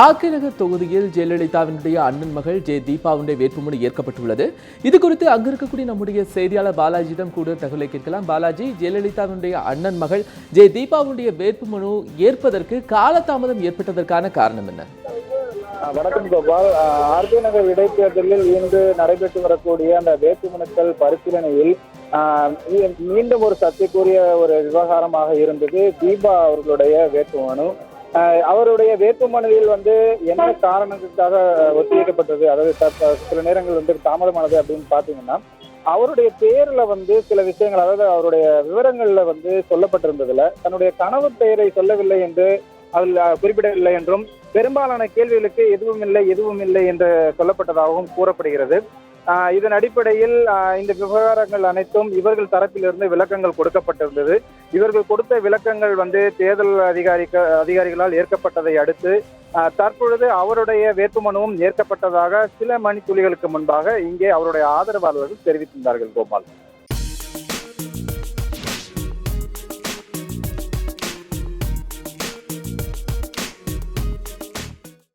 ஆக்கிரக தொகுதியில் ஜெயலலிதாவினுடைய அண்ணன் மகள் ஜெய தீபாவுடைய வேட்புமனு ஏற்கப்பட்டுள்ளது. இது குறித்து அங்க இருக்கக்கூடிய நம்முடைய செய்தியாளர் பாலாஜியிடம் கூட தகவலை கேட்கலாம். பாலாஜி ஜெயலலிதாவினுடைய அண்ணன் மகள் ஜெய தீபாவுடைய வேட்புமனு ஏற்பதற்கு காலதாமதம் ஏற்பட்டதற்கான காரணம் என்ன? வணக்கம் கோபால். ஆர்கே நகர் இடைத்தேர்தலில் இன்று நடைபெற்று வரக்கூடிய அந்த வேட்புமனுக்கள் பரிசீலனையில் மீண்டும் ஒரு சர்ச்சைக்குரிய ஒரு விவகாரமாக இருந்தது. தீபா அவர்களுடைய வேட்புமனு. அவருடைய வேட்புமனுவில் வந்து என்ன காரணத்துக்காக ஒத்திவைக்கப்பட்டது? அதாவது சில நேரங்கள் வந்து தாமதமானது அப்படின்னு பாத்தீங்கன்னா அவருடைய பேர்ல வந்து சில விஷயங்கள் அதாவது அவருடைய விவரங்கள்ல வந்து சொல்லப்பட்டிருந்ததுல தன்னுடைய கனவு பெயரை சொல்லவில்லை என்று அதில் குறிப்பிடவில்லை என்றும் பெரும்பாலான கேள்விகளுக்கு எதுவும் இல்லை எதுவும் இல்லை என்று சொல்லப்பட்டதாகவும் கூறப்படுகிறது. இதன் அடிப்படையில் இந்த விவகாரங்கள் அனைத்தும் இவர்கள் தரப்பிலிருந்து விளக்கங்கள் கொடுக்கப்பட்டிருந்தது. இவர்கள் கொடுத்த விளக்கங்கள் வந்து தேர்தல் அதிகாரிக்க அதிகாரிகளால் ஏற்கப்பட்டதை அடுத்து தற்பொழுது அவருடைய வேட்புமனுவும் ஏற்கப்பட்டதாக சில மணித்துளிகளுக்கு முன்பாக இங்கே அவருடைய ஆதரவாளர்கள் தெரிவித்திருந்தார்கள் கோபால்.